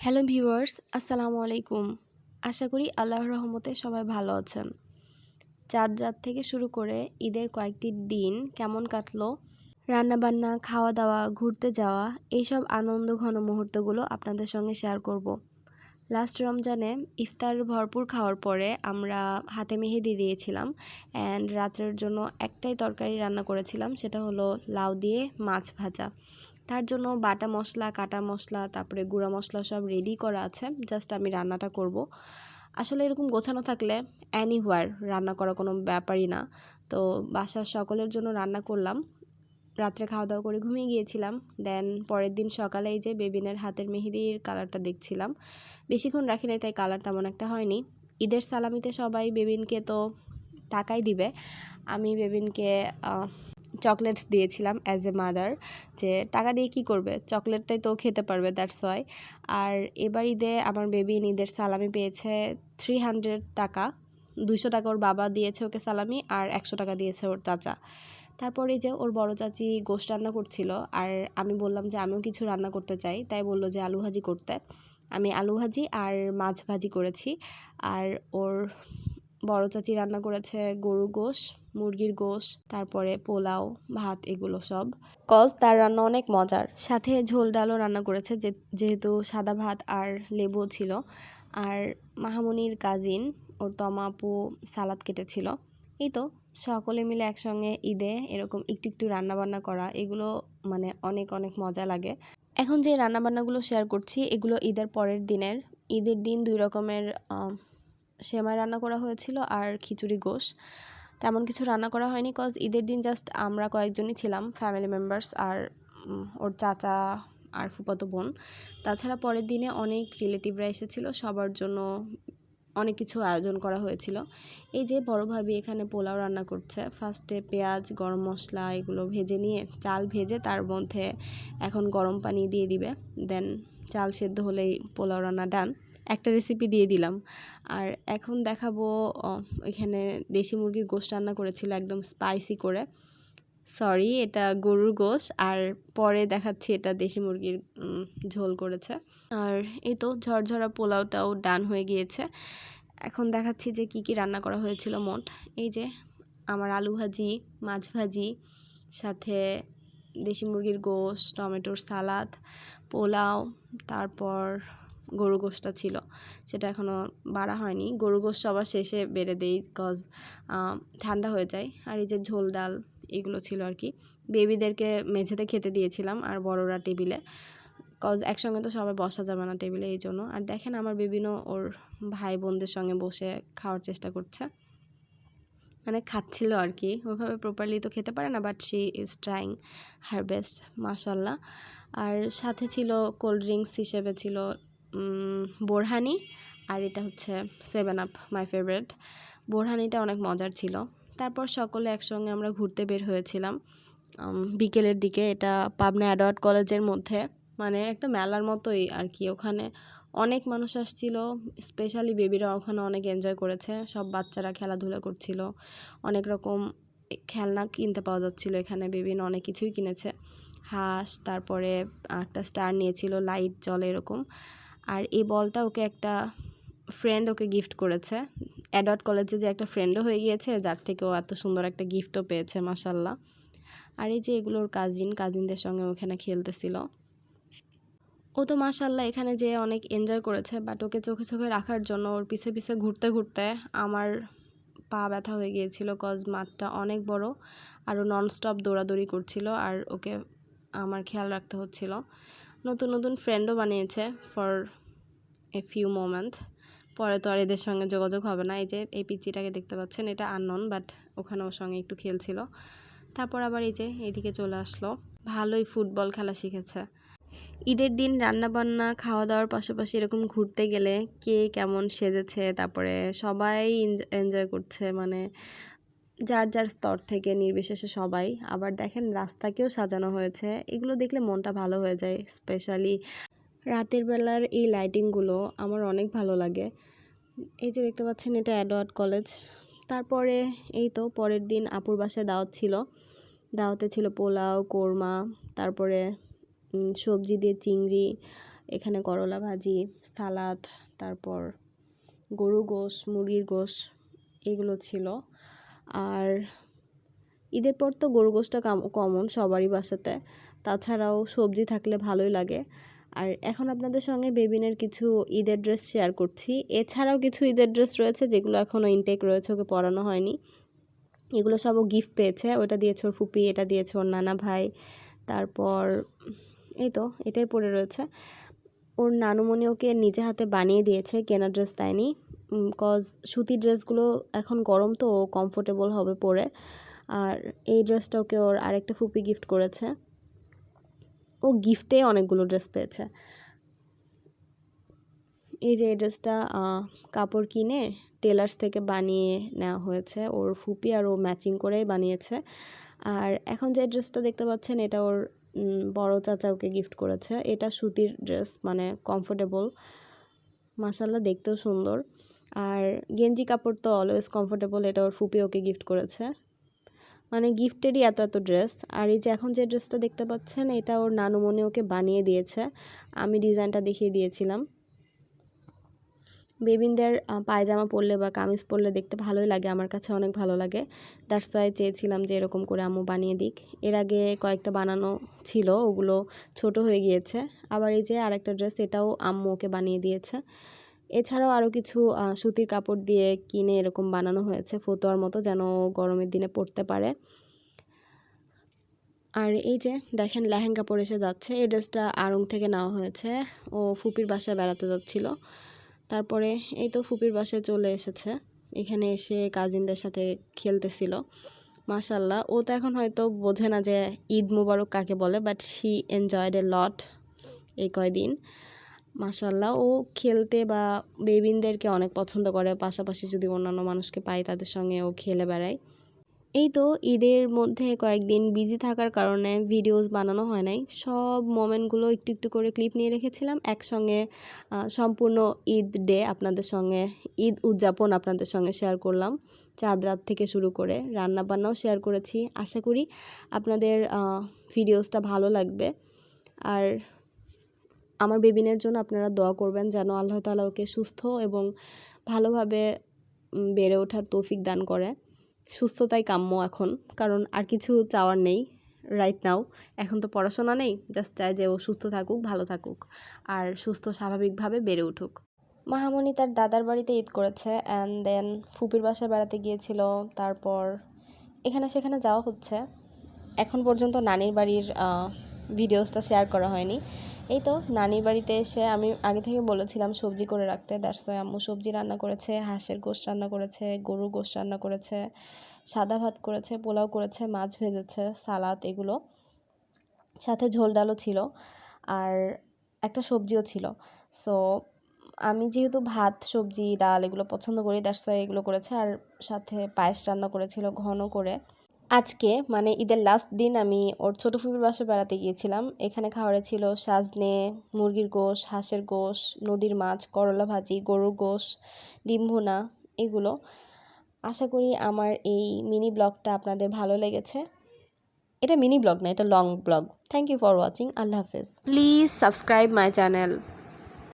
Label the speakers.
Speaker 1: Hello viewers, আসসালামু আলাইকুম। আশা করি আল্লাহর রহমতে সবাই ভালো আছেন। চাঁদ রাত থেকে শুরু করে ঈদের কয়েকটি দিন কেমন কাটলো? রান্নাবান্না, খাওয়া দাওয়া, ঘুরতে যাওয়া, এইসব আনন্দ ঘন মুহূর্তগুলো আপনাদের সঙ্গে শেয়ার করব। লাস্ট রমজানে ইফতার ভরপুর খাওয়ার পরে আমরা হাতে মেহেদি দিয়েছিলাম অ্যান্ড রাত্রের জন্য একটাই তরকারি রান্না করেছিলাম, সেটা হলো লাউ দিয়ে মাছ ভাজা। তার জন্য বাটা মশলা, কাটা মশলা, তারপরে গুঁড়া মশলা সব রেডি করা আছে জাস্ট আমি রান্নাটা করব। আসলে এরকম গোছানো থাকলে অ্যানিহোয়ার রান্না করা কোনো ব্যাপারই না। তো বাসার সকলের জন্য রান্না করলাম। রাত্রে খাওয়া দাওয়া করে ঘুমিয়ে গিয়েছিলাম। দেন পরের দিন সকালেই যে বেবিনের হাতের মেহেদির কালারটা দেখছিলাম। বেশিক্ষণ রাখি নাই, তাই কালার তেমন একটা হয়নি। ঈদের সালামিতে সবাই বেবিনকে তো টাকাই দিবে। আমি বেবিনকে চকলেটস দিয়েছিলাম অ্যাজ এ মাদার যে টাকা দিয়ে কি করবে? চকলেটটাই তো খেতে পারবে দ্যাটস ওয়াই আর এবার ঈদে আমার বেবি ঈদের সালামি পেয়েছে থ্রি হান্ড্রেড টাকা। দুইশো টাকা ওর বাবা দিয়েছে ওকে সালামি আর একশো টাকা দিয়েছে ওর চাচা। তারপরে যে ওর বড় চাচি গোশ রান্না করছিল আর আমি বললাম যে আমিও কিছু রান্না করতে চাই, তাই বলল যে আলু ভাজি করতে। আমি আলু ভাজি আর মাছ ভাজি করেছি আর ওর বড় চাচি রান্না করেছে গরু গোশ, মুরগির গোশ, তারপরে পোলাও, ভাত এগুলো সব। কজ তার রান্না অনেক মজার। সাথে ঝোল ডালও রান্না করেছে যেহেতু সাদা ভাত আর লেবু ছিল। আর মাহামনির কাজিন ওর তমাপু সালাদ কেটেছিল। এই তো, সকলে মিলে একসঙ্গে ঈদে এরকম একটু একটু রান্নাবান্না করা, এগুলো মানে অনেক অনেক মজা লাগে। এখন যে রান্নাবান্নাগুলো শেয়ার করছি, এগুলো ঈদের পরের দিনের। ঈদের দিন দুই রকমের সেমাই রান্না করা হয়েছিল আর খিচুড়ি গোশ। তেমন কিছু রান্না করা হয়নি কজ ঈদের দিন জাস্ট আমরা কয়েকজনই ছিলাম ফ্যামিলি মেম্বার্স আর ওর চাচা আর ফুপাতো বোন। তাছাড়া পরের দিনে অনেক রিলেটিভরা এসেছিল, সবার জন্য অনেক কিছু আয়োজন করা হয়েছিল। এই যে বড় ভাবি এখানে পোলাও রান্না করছে ফার্স্টে পেঁয়াজ, গরম মশলা এগুলো ভেজে নিয়ে চাল ভেজে তার মধ্যে এখন গরম পানি দিয়ে দিবে। দেন চাল সেদ্ধ হলেই পোলাও রান্না ডান একটা রেসিপি দিয়ে দিলাম। আর এখন দেখাবো এখানে দেশি মুরগির গোশ রান্না করেছিল একদম স্পাইসি করে। সরি এটা গরুর গোশ, আর পরে দেখাচ্ছি এটা দেশি মুরগির ঝোল করেছে। আর এই তো ঝরঝরা পোলাওটাও ডান হয়ে গিয়েছে। এখন দেখাচ্ছি যে কি কি রান্না করা হয়েছিল মোট। এই যে আমার আলু ভাজি, মাছ ভাজি, সাথে দেশি মুরগির গোশ, টমেটোর সালাদ, পোলাও, তারপর গরু গোশটা ছিল। সেটা এখনও বাড়া হয়নি। গরু গোশ সবার শেষে বেড়ে দেই কজ ঠান্ডা হয়ে যায়। আর এই যে ঝোল ডাল এগুলো ছিল আর কি। বেবিদেরকে মেঝেতে খেতে দিয়েছিলাম আর বড়রা টেবিলে। কজ একসঙ্গে তো সবাই বসা যাবে না টেবিলে এই জন্য। আর দেখেন আমার বিভিন্ন ওর ভাই বোনদের সঙ্গে বসে খাওয়ার চেষ্টা করছে। মানে খাচ্ছিল আর কি। ওইভাবে প্রপারলি তো খেতে পারে না but she is trying her best মাসাল্লাহ আর সাথে ছিল কোল্ড ড্রিঙ্কস হিসেবে ছিল বোরহানি। আর এটা হচ্ছে সেভেন আপ মাই ফেভারেট বোরহানিটা অনেক মজার ছিল। তারপর সকলে একসঙ্গে আমরা ঘুরতে বের হয়েছিলাম বিকেলের দিকে এটা পাবনা অ্যাডওয়ার্ড কলেজের মধ্যে। মানে একটা মেলার মতোই আর কি। ওখানে অনেক মানুষ আসছিল, স্পেশালি বেবিরা ওখানে অনেক এনজয় করেছে। সব বাচ্চারা খেলাধুলা করছিল। অনেক রকম খেলনা কিনতে পাওয়া যাচ্ছিল এখানে। বিভিন্ন অনেক কিছুই কিনেছে। হাঁস, তারপরে একটা স্টার নিয়েছিল, লাইট, জল এরকম। আর এই বলটা ওকে একটা ফ্রেন্ড ওকে গিফট করেছে। অ্যাডট কলেজে যে একটা ফ্রেন্ডও হয়ে গিয়েছে, যার থেকে ও এত সুন্দর একটা গিফটও পেয়েছে মাসাল্লাহ আর এই যে এগুলোর কাজিন কাজিনদের সঙ্গে ওখানে খেলতেছিল। ও তো মাসাল্লাহ এখানে যে অনেক এনজয় করেছে বাট ওকে চোখে চোখে রাখার জন্য ওর পিছে পিছে ঘুরতে ঘুরতে আমার পা ব্যথা হয়ে গিয়েছিল কজ মাঠটা অনেক বড়, আর ও ননস্টপ দৌড়াদৌড়ি করছিল, আর ওকে আমার খেয়াল রাখতে হচ্ছিল। নতুন নতুন ফ্রেন্ডও বানিয়েছে ফর এ ফিউ মোমেন্ট পরে তো আর এদের সঙ্গে যোগাযোগ হবে না। এই যে এই পিচিটাকে দেখতে পাচ্ছেন, এটা আননন বাট ওখানে ওর সঙ্গে একটু খেলছিল। তারপর আবার এই যে এইদিকে চলে আসলো। ভালোই ফুটবল খেলা শিখেছে। ঈদের দিন রান্নাবান্না খাওয়া দাওয়ার পাশাপাশি এরকম ঘুরতে গেলে কে কেমন সেজেছে, তারপরে সবাই এনজয় করছে মানে যার যার স্তর থেকে, নির্বিশেষে সবাই। আবার দেখেন রাস্তাকেও সাজানো হয়েছে। এগুলো দেখলে মনটা ভালো হয়ে যায় স্পেশালি রাতের বেলার এই লাইটিংগুলো আমার অনেক ভালো লাগে। এই যে দেখতে পাচ্ছেন এটা অ্যাডওয়ার্ড কলেজ তারপরে এই তো পরের দিন আপুর বাসায় দাওয়াত ছিল। দাওয়াতে ছিল পোলাও, কোরমা, তারপরে সবজি দিয়ে চিংড়ি, এখানে করলা ভাজি, সালাদ, তারপর গরু গোশ, মুরগির গোশ, এগুলো ছিল। আর ঈদের পর তো গরু গোশটা কমন সবারই বাসাতে। তাছাড়াও সবজি থাকলে ভালোই লাগে। আর এখন আপনাদের সঙ্গে বেবিনের কিছু ঈদের ড্রেস শেয়ার করছি। এছাড়াও কিছু ঈদের ড্রেস রয়েছে যেগুলো এখনও ইনটেক রয়েছে, ওকে পরানো হয়নি। এগুলো সব ও গিফট পেয়েছে, ওটা দিয়েছে ওর ফুপি, এটা দিয়েছে ওর নানা ভাই, তারপর এই তো, এটাই পড়ে রয়েছে। ওর নানুমণি ওকে নিজে হাতে বানিয়ে দিয়েছে, কেনা ড্রেস দেয়নি। কজ সুতির ড্রেসগুলো এখন গরম তো, ও কমফোর্টেবল হবে পরে। আর এই ড্রেসটা ওকে ওর আরেকটা ফুপি গিফট করেছে। ও গিফটে অনেকগুলো ড্রেস পেয়েছে। এই যে এই ড্রেসটা কাপড় কিনে টেলার্স থেকে বানিয়ে নেওয়া হয়েছে। ওর ফুপি আর ও ম্যাচিং করেই বানিয়েছে। আর এখন যে ড্রেসটা দেখতে পাচ্ছেন, এটা ওর বড় চাচা ওকে গিফট করেছে। এটা সুতির ড্রেস মানে কমফোর্টেবল। মাসাল্লাহ দেখতেও সুন্দর। আর গেঞ্জি কাপড় তো অলওয়েজ কমফোর্টেবল, এটা ওর ফুপি ওকে গিফট করেছে। মানে গিফটেরই এত এত ড্রেস আর এই যে এখন যে ড্রেসটা দেখতে পাচ্ছেন, এটা ওর নানুমণি ওকে বানিয়ে দিয়েছে। আমি ডিজাইনটা দেখিয়ে দিয়েছিলাম। বেবিনদের পায়জামা পরলে বা কামিজ পরলে দেখতে ভালোই লাগে, আমার কাছে অনেক ভালো লাগে। দ্যাটস ওয়াই চেয়েছিলাম যে এরকম করে আম্মু বানিয়ে দিক। এর আগে কয়েকটা বানানো ছিল, ওগুলো ছোট হয়ে গিয়েছে। আবার এই যে আরেকটা ড্রেস এটাও আম্মু ওকে বানিয়ে দিয়েছে। এছাড়াও আরও কিছু সুতির কাপড় দিয়ে কিনে এরকম বানানো হয়েছে ফতোয়ার মতো যেন গরমের দিনে পরতে পারে। আর এই যে দেখেন লেহেঙ্গা পরে এসে যাচ্ছে, এই ড্রেসটা আড়ং থেকে নেওয়া হয়েছে। ও ফুপির বাসায় বেড়াতে যাচ্ছিল। তারপরে এই তো ফুপির বাসায় চলে এসেছে। এখানে এসে কাজিনদের সাথে খেলতেছিল। মাশাল্লাহ ও তো এখন হয়তো বোঝে না যে ঈদ মুবারক কাকে বলে but she enjoyed a lot এই কয়দিন। মাশাল্লাহ ও খেলতে বা বেবিনদেরকে অনেক পছন্দ করে। পাশাপাশি যদি অন্যান্য মানুষকে পাই, তাদের সঙ্গে ও খেলে বেড়ায়। এই তো ঈদের মধ্যে কয়েকদিন বিজি থাকার কারণে ভিডিওস বানানো হয় নাই। সব মোমেন্টগুলো একটু একটু করে ক্লিপ নিয়ে রেখেছিলাম। একসঙ্গে সম্পূর্ণ ঈদ ডে আপনাদের সঙ্গে, ঈদ উদযাপন আপনাদের সঙ্গে শেয়ার করলাম। চাঁদ রাত থেকে শুরু করে রান্না বান্নাও শেয়ার করেছি। আশা করি আপনাদের ভিডিওসটা ভালো লাগবে। আর আমার বেবিনের জন্য আপনারা দোয়া করবেন যেন আল্লাহ তালা ওকে সুস্থ এবং ভালোভাবে বেড়ে ওঠার তৌফিক দান করে। সুস্থতাই কাম্য এখন, কারণ আর কিছু চাওয়ার নেই রাইট নাও এখন তো পড়াশোনা নেই জাস্ট চাই যে ও সুস্থ থাকুক, ভালো থাকুক, আর সুস্থ স্বাভাবিকভাবে বেড়ে উঠুক। মাহামণি তার দাদার বাড়িতে ঈদ করেছে অ্যান্ড দেন ফুপির বাসায় বেড়াতে গিয়েছিল, তারপর এখানে সেখানে যাওয়া হচ্ছে। এখন পর্যন্ত নানির বাড়ির ভিডিওসটা শেয়ার করা হয়নি। এই তো, নানির বাড়িতে এসে আমি আগে থেকে বলেছিলাম সবজি করে রাখতে। দ্যাটস ওয়াই আম্মু সবজি রান্না করেছে, হাঁসের গোশ রান্না করেছে, গরুর গোশ রান্না করেছে, সাদা ভাত করেছে, পোলাও করেছে, মাছ ভেজেছে, সালাদ এগুলো। সাথে ঝোল ডালও ছিল আর একটা সবজিও ছিল। সো আমি যেহেতু ভাত, সবজি, ডাল এগুলো পছন্দ করি দ্যাটস ওয়াই এগুলো করেছে। আর সাথে পায়েস রান্না করেছিল ঘন করে। আজকে মানে ঈদের লাস্ট দিন আমি ওর ছোটো ফুপির বাসে বেড়াতে গিয়েছিলাম। এখানে খাওয়ারে ছিল সাজনে, মুরগির গোশ, হাঁসের গোশ, নদীর মাছ, করলা ভাজি, গরুর গোশ, ডিম ভুনা এগুলো। আশা করি আমার এই মিনি ব্লগটা আপনাদের ভালো লেগেছে। এটা মিনি ব্লগ না, এটা long blog thank you for watching আল্লাহ হাফেজ। Please subscribe my channel